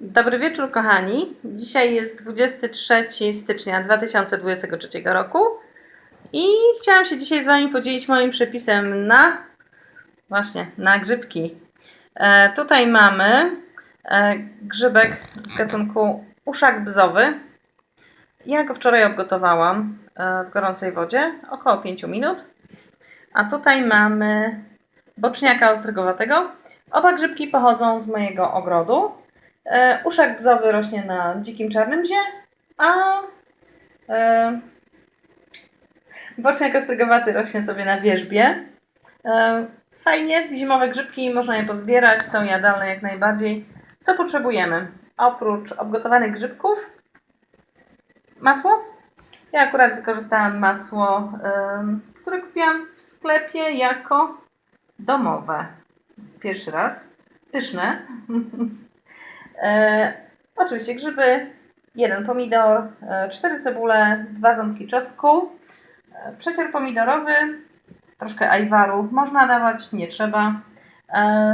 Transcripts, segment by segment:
Dobry wieczór, kochani. Dzisiaj jest 23 stycznia 2023 roku i chciałam się dzisiaj z Wami podzielić moim przepisem na właśnie na grzybki. E, tutaj mamy e, grzybek z gatunku uszak bzowy. Ja go wczoraj obgotowałam e, w gorącej wodzie, około 5 minut. A tutaj mamy boczniaka ostrygowatego. Oba grzybki pochodzą z mojego ogrodu. E, uszak bzowy rośnie na dzikim czarnym bzie, a e, ostrygowaty rośnie sobie na wierzbie. E, fajnie, zimowe grzybki, można je pozbierać, są jadalne jak najbardziej. Co potrzebujemy? Oprócz obgotowanych grzybków, masło. Ja akurat wykorzystałam masło, em, które kupiłam w sklepie jako domowe. Pierwszy raz. Pyszne. E, oczywiście grzyby, jeden pomidor, e, cztery cebule, dwa ząbki czosnku, e, przecier pomidorowy, troszkę ajwaru można dawać, nie trzeba,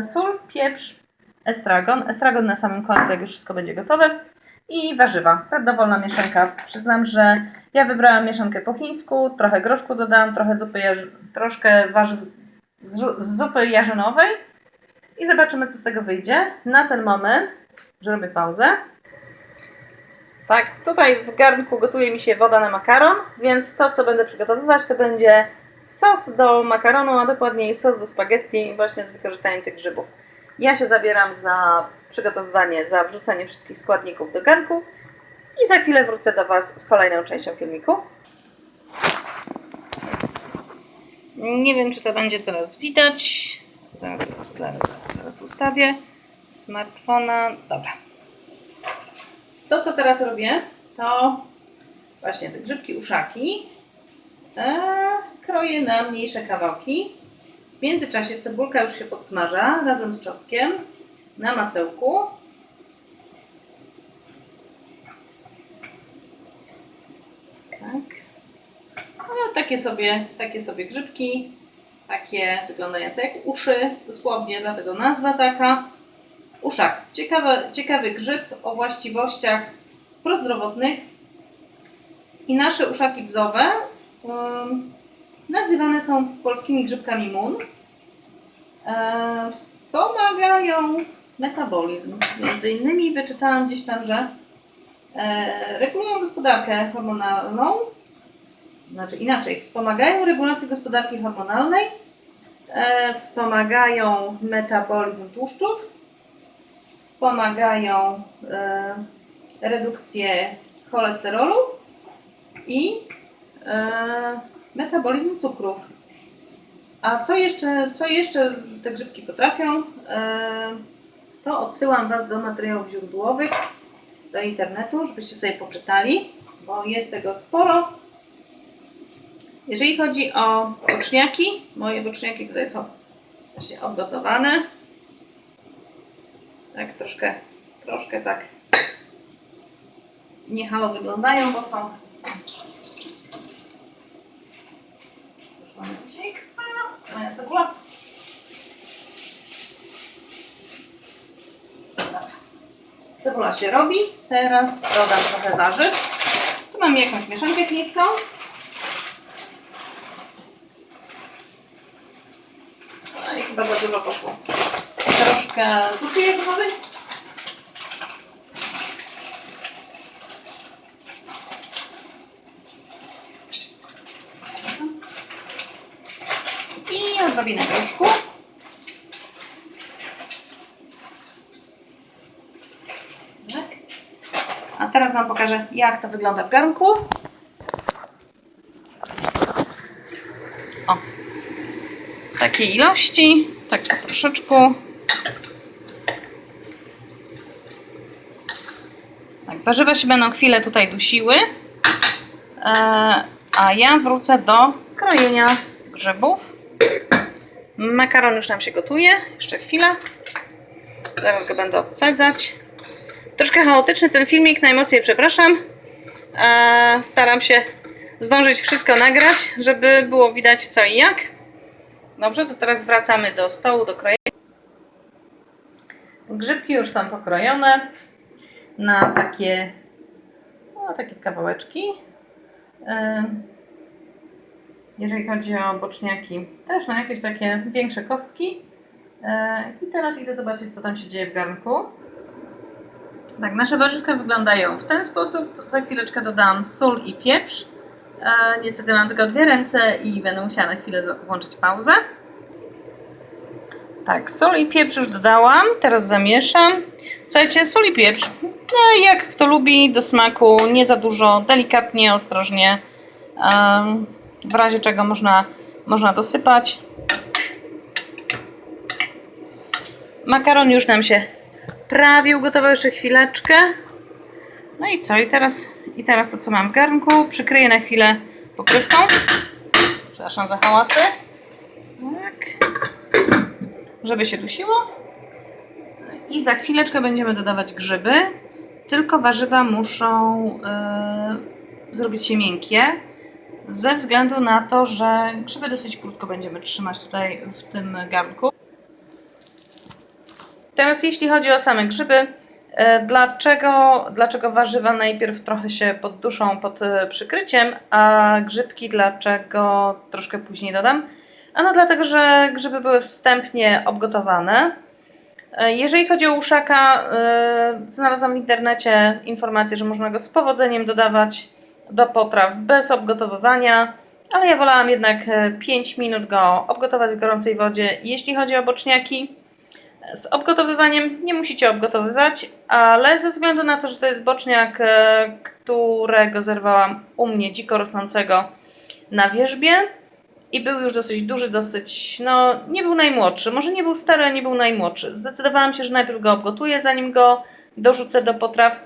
sól, pieprz, estragon, estragon na samym końcu, jak już wszystko będzie gotowe i warzywa. Tak dowolna mieszanka. Przyznam, że ja wybrałam mieszankę po chińsku, trochę groszku dodałam, trochę zupy, troszkę warzyw z, z zupy jarzynowej i zobaczymy, co z tego wyjdzie. Na ten moment zrobię pauzę. Tak, tutaj w garnku gotuje mi się woda na makaron, więc to, co będę przygotowywać, to będzie sos do makaronu, a dokładniej sos do spaghetti właśnie z wykorzystaniem tych grzybów. Ja się zabieram za przygotowywanie, za wrzucenie wszystkich składników do garnków i za chwilę wrócę do Was z kolejną częścią filmiku. Nie wiem, czy to będzie teraz widać. Zaraz, zaraz, zaraz ustawię smartfona. Dobra. To, co teraz robię, to właśnie te grzybki uszaki e, kroję na mniejsze kawałki. W międzyczasie cebulka już się podsmaża razem z czosnkiem na masełku. Tak. No, takie sobie, takie sobie grzybki, takie wyglądające jak uszy, dosłownie, dlatego nazwa taka. Ciekawy, ciekawy grzyb o właściwościach prozdrowotnych. I nasze uszaki bzowe um, nazywane są polskimi grzybkami mun. E, wspomagają metabolizm. Między innymi wyczytałam gdzieś tam, że e, regulują gospodarkę hormonalną, znaczy inaczej, wspomagają regulację gospodarki hormonalnej, e, wspomagają metabolizm tłuszczów, wspomagają e, redukcję cholesterolu i e, metabolizm cukrów. A co jeszcze, co jeszcze te grzybki potrafią, e, to odsyłam Was do materiałów źródłowych, do internetu, żebyście sobie poczytali, bo jest tego sporo. Jeżeli chodzi o boczniaki, moje boczniaki tutaj są właśnie obgotowane. Tak, troszkę, troszkę tak niehalo wyglądają, bo są. Już mamy dzisiaj. Moja cebula. Dobra. Cebula się robi. Teraz dodam trochę warzyw. Tu mam jakąś mieszankę chińską. No i chyba za dużo poszło. Troszkę zupy jagódowej. I odrobinę groszku. Tak. A teraz Wam pokażę, jak to wygląda w garnku. O, takiej ilości, tak troszeczkę. Warzywa się będą chwilę tutaj dusiły, e, a ja wrócę do krojenia grzybów. Makaron już nam się gotuje, jeszcze chwilę. Zaraz go będę odsadzać. Troszkę chaotyczny ten filmik, najmocniej przepraszam. E, staram się zdążyć wszystko nagrać, żeby było widać co i jak. Dobrze, to teraz wracamy do stołu, do krojenia. Grzybki już są pokrojone. Na takie, no, takie kawałeczki. E, Jeżeli chodzi o boczniaki, też na jakieś takie większe kostki. E, I teraz idę zobaczyć, co tam się dzieje w garnku. Tak, nasze warzywka wyglądają w ten sposób. Za chwileczkę dodam sól i pieprz. E, niestety mam tylko dwie ręce i będę musiała na chwilę włączyć pauzę. Tak, sól i pieprz już dodałam. Teraz zamieszam. Słuchajcie, sól i pieprz. No, jak kto lubi, do smaku. Nie za dużo, delikatnie, ostrożnie. W razie czego można, można dosypać. Makaron już nam się prawie ugotował jeszcze chwileczkę. No i co? I teraz, I teraz to, co mam w garnku, przykryję na chwilę pokrywką. Przepraszam za hałasy. Tak. Żeby się dusiło. I za chwileczkę będziemy dodawać grzyby. Tylko warzywa muszą e, zrobić się miękkie. Ze względu na to, że grzyby dosyć krótko będziemy trzymać tutaj w tym garnku. Teraz jeśli chodzi o same grzyby, e, dlaczego, dlaczego warzywa najpierw trochę się podduszą pod e, przykryciem, a grzybki dlaczego troszkę później dodam? Ano dlatego, że grzyby były wstępnie obgotowane. E, Jeżeli chodzi o uszaka, e, znalazłam w internecie informację, że można go z powodzeniem dodawać do potraw bez obgotowywania, ale ja wolałam jednak e, 5 minut go obgotować w gorącej wodzie. Jeśli chodzi o boczniaki, z obgotowywaniem nie musicie obgotowywać, ale ze względu na to, że to jest boczniak, e, którego zerwałam u mnie dziko rosnącego na wierzbie i był już dosyć duży, dosyć, no nie był najmłodszy, może nie był stary, ale nie był najmłodszy. Zdecydowałam się, że najpierw go obgotuję, zanim go dorzucę do potraw.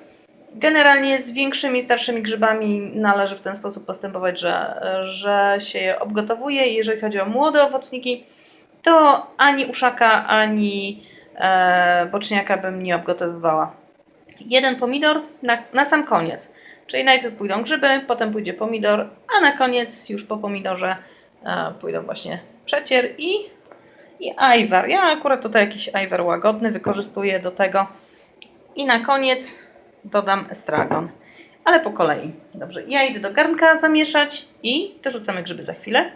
Generalnie z większymi, starszymi grzybami należy w ten sposób postępować, że, że się je obgotowuje. Jeżeli chodzi o młode owocniki, to ani uszaka, ani e, boczniaka bym nie obgotowywała. Jeden pomidor na, na sam koniec. Czyli najpierw pójdą grzyby, potem pójdzie pomidor, a na koniec już po pomidorze pójdą właśnie przecier i, i ajwar. Ja akurat tutaj jakiś ajwar łagodny wykorzystuję do tego. I na koniec dodam estragon. Ale po kolei. Dobrze, ja idę do garnka zamieszać i dorzucamy grzyby za chwilę.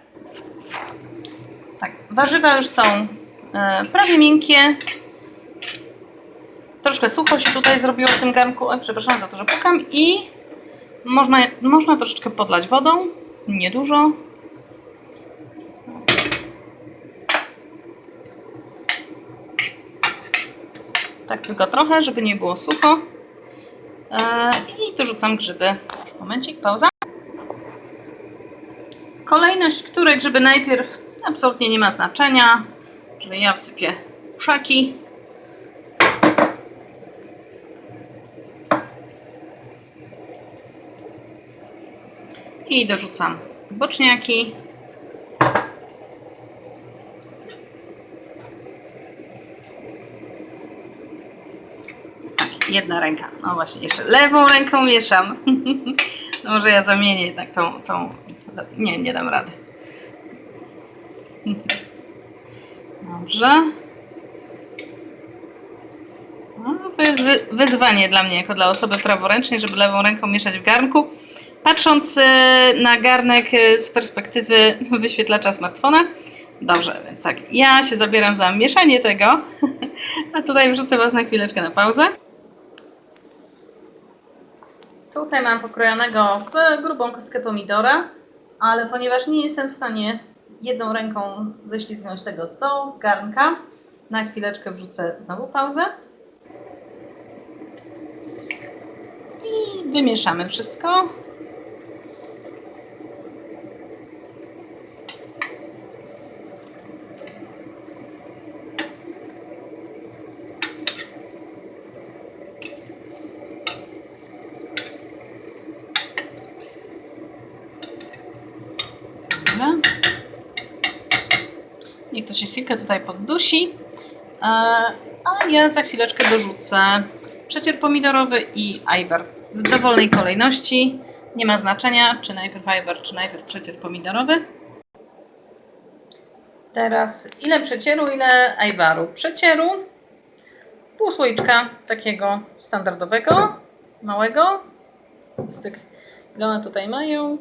Tak, warzywa już są e, prawie miękkie. Troszkę sucho się tutaj zrobiło w tym garnku. Przepraszam za to, że pukam. I można, można troszeczkę podlać wodą. Niedużo. Tak tylko trochę, żeby nie było sucho. E, I dorzucam grzyby. Już momencik, pauza. Kolejność, które grzyby najpierw, absolutnie nie ma znaczenia. Czyli ja wsypię uszaki. I dorzucam boczniaki. Jedna ręka. No właśnie, jeszcze lewą ręką mieszam. No może ja zamienię jednak tą, tą. Nie, nie dam rady. Dobrze. No, to jest wy- wyzwanie dla mnie, jako dla osoby praworęcznej, żeby lewą ręką mieszać w garnku. Patrząc e, na garnek e, z perspektywy wyświetlacza smartfona. Dobrze, więc tak, ja się zabieram za mieszanie tego, a tutaj wrzucę Was na chwileczkę na pauzę. Tutaj mam pokrojonego w grubą kostkę pomidora, ale ponieważ nie jestem w stanie jedną ręką ześlizgnąć tego do garnka, na chwileczkę wrzucę znowu pauzę. I wymieszamy wszystko. Niech to się chwilkę tutaj poddusi. E, A ja za chwileczkę dorzucę przecier pomidorowy i ajwar w dowolnej kolejności. Nie ma znaczenia, czy najpierw ajwar, czy najpierw przecier pomidorowy. Teraz ile przecieru, ile ajwaru? Przecieru pół słoiczka takiego standardowego, małego. Z tych, ile one tutaj mają?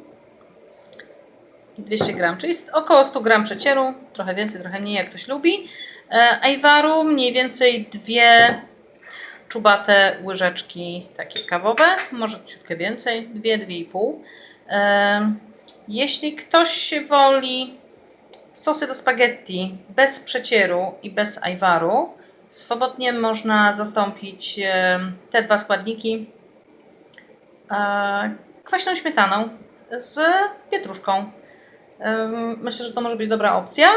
200 gram, czyli około 100 gram przecieru, trochę więcej, trochę mniej, jak ktoś lubi. E, Ajwaru mniej więcej dwie czubate łyżeczki takie kawowe, może ciutkę więcej, dwie, dwie i pół. E, Jeśli ktoś woli sosy do spaghetti bez przecieru i bez ajwaru, swobodnie można zastąpić e, te dwa składniki kwaśną śmietaną z pietruszką. Myślę, że to może być dobra opcja.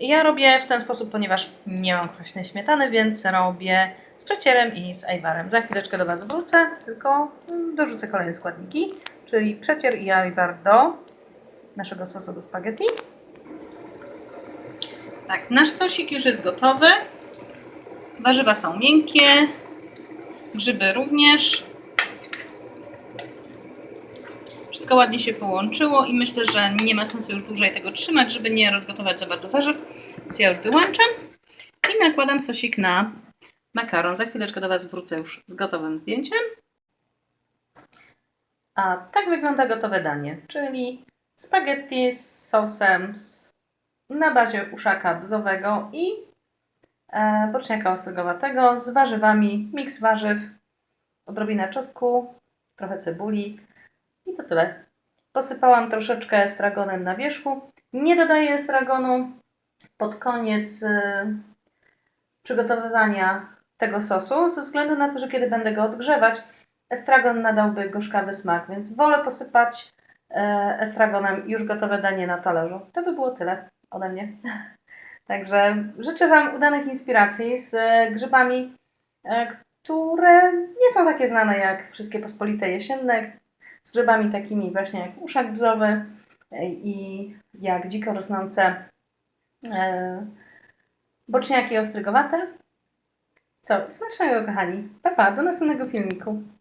Ja robię w ten sposób, ponieważ nie mam kwaśnej śmietany, więc robię z przecierem i z ajwarem. Za chwileczkę do Was wrócę, tylko mm, dorzucę kolejne składniki, czyli przecier i ajwar do naszego sosu do spaghetti. Tak, nasz sosik już jest gotowy. Warzywa są miękkie, grzyby również. Wszystko ładnie się połączyło i myślę, że nie ma sensu już dłużej tego trzymać, żeby nie rozgotować za bardzo warzyw. Więc ja już wyłączam i nakładam sosik na makaron. Za chwileczkę do Was wrócę już z gotowym zdjęciem. A tak wygląda gotowe danie, czyli spaghetti z sosem na bazie uszaka bzowego i e, boczniaka ostrogowatego z warzywami, miks warzyw, odrobina czosnku, trochę cebuli, i to tyle. Posypałam troszeczkę estragonem na wierzchu. Nie dodaję estragonu pod koniec y, przygotowywania tego sosu, ze względu na to, że kiedy będę go odgrzewać, estragon nadałby gorzkawy smak, więc wolę posypać e, estragonem już gotowe danie na talerzu. To by było tyle ode mnie. Także życzę Wam udanych inspiracji z e, grzybami, które nie są takie znane jak wszystkie pospolite jesienne, z grzybami takimi właśnie jak uszak bzowy e, i jak dziko rosnące e, boczniaki ostrygowate. Co? Smacznego kochani. Pa, pa, do następnego filmiku.